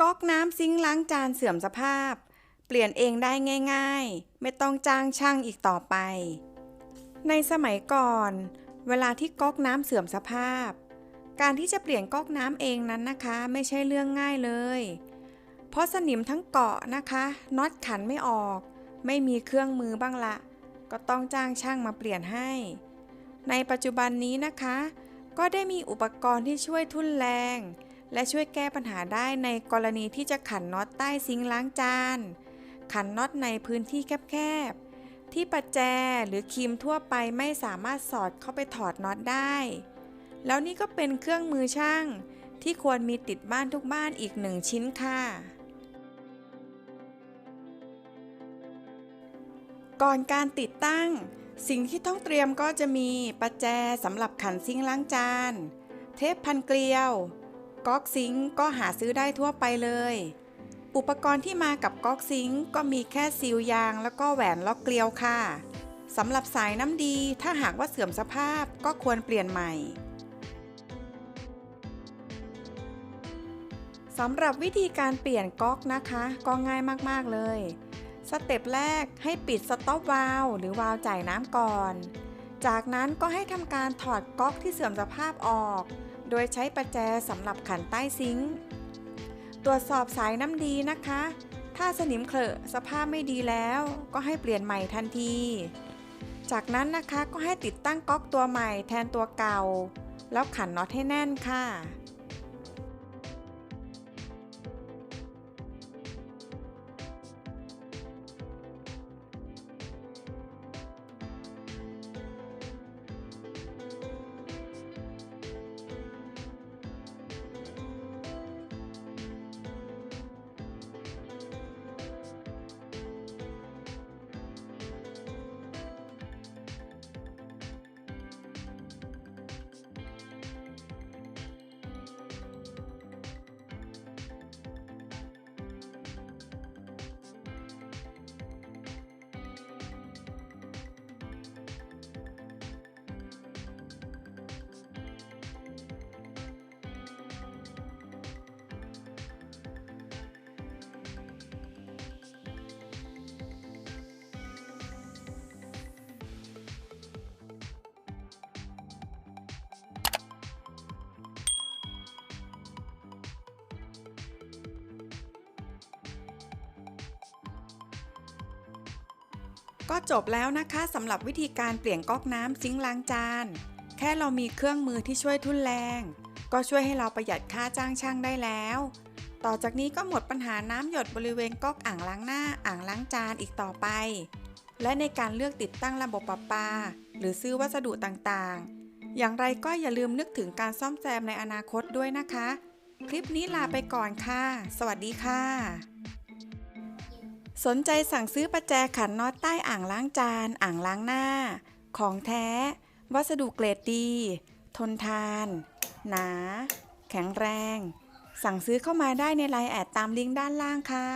ก๊อกน้ำซิงล้างจานเสื่อมสภาพ เปลี่ยนเองได้ง่าย ๆ ไม่ต้องจ้างช่างอีกต่อไป ในสมัยก่อน เวลาที่ก๊อกน้ำเสื่อมสภาพ การที่จะเปลี่ยนก๊อกน้ำเองนั้นนะคะ ไม่ใช่เรื่องง่ายเลย เพราะสนิมทั้งเกาะนะคะน็อตขันไม่ออก ไม่มีเครื่องมือบ้างละ ก็ต้องจ้างช่างมาเปลี่ยนให้ ในปัจจุบันนี้นะคะ ก็ได้มีอุปกรณ์ที่ช่วยทุ่นแรง และช่วยแก้ปัญหาได้ในกรณีที่จะขันน็อตใต้ซิงค์ล้างจาน ขันน็อตในพื้นที่แคบๆ ที่ประแจหรือครีมทั่วไปไม่สามารถสอดเข้าไปถอดน็อตได้ แล้วนี่ก็เป็นเครื่องมือช่างที่ควรมีติดบ้านทุกบ้านอีกหนึ่งชิ้นค่ะ ก่อนการติดตั้ง สิ่งที่ต้องเตรียมก็จะมีประแจสำหรับขันซิงล้างจาน เทปพันเกลียว ก๊อกซิงค์ก็หาซื้อได้ทั่วไปเลย อุปกรณ์ที่มากับก๊อกซิงค์ก็มีแค่ซีลยางแล้วก็แหวนล็อกเกลียวค่ะสำหรับสายน้ำดีถ้าหากว่าเสื่อมสภาพก็ควรเปลี่ยนใหม่สำหรับวิธีการเปลี่ยนก๊อกนะคะ ก็ง่ายมากๆเลย สเต็ปแรกให้ปิดสต็อปวาล์วหรือวาล์วจ่ายน้ำก่อน จากนั้นก็ให้ทำการถอดก๊อกที่เสื่อมสภาพออก โดยใช้ประแจสำหรับขันใต้ซิงค์ตรวจสอบสายน้ำดีนะคะ ถ้าสนิมเคลอะสภาพไม่ดีแล้วก็ให้เปลี่ยนใหม่ทันที จากนั้นนะคะก็ให้ติดตั้งก๊อกตัวใหม่แทนตัวเก่า แล้วขันน็อตให้แน่นค่ะ ก็จบแล้วนะคะสำหรับวิธีการเปลี่ยนก๊อกน้ำซิงล้างจาน แค่เรามีเครื่องมือที่ช่วยทุ่นแรง ก็ช่วยให้เราประหยัดค่าจ้างช่างได้แล้ว ต่อจากนี้ก็หมดปัญหาน้ำหยดบริเวณก๊อกอ่างล้างหน้าอ่างล้างจานอีกต่อไป และในการเลือกติดตั้งระบบประปา หรือซื้อวัสดุต่างๆ อย่างไรก็อย่าลืมนึกถึงการซ่อมแซมในอนาคตด้วยนะคะ คลิปนี้ลาไปก่อนค่ะ สวัสดีค่ะ สนใจสั่งซื้อประแจขันน็อตใต้อ่างล้างจาน อ่างล้างหน้า ของแท้ วัสดุเกรดดี ทนทาน หนา แข็งแรง สั่งซื้อเข้ามาได้ในไลน์แอดตามลิงก์ด้านล่างค่ะ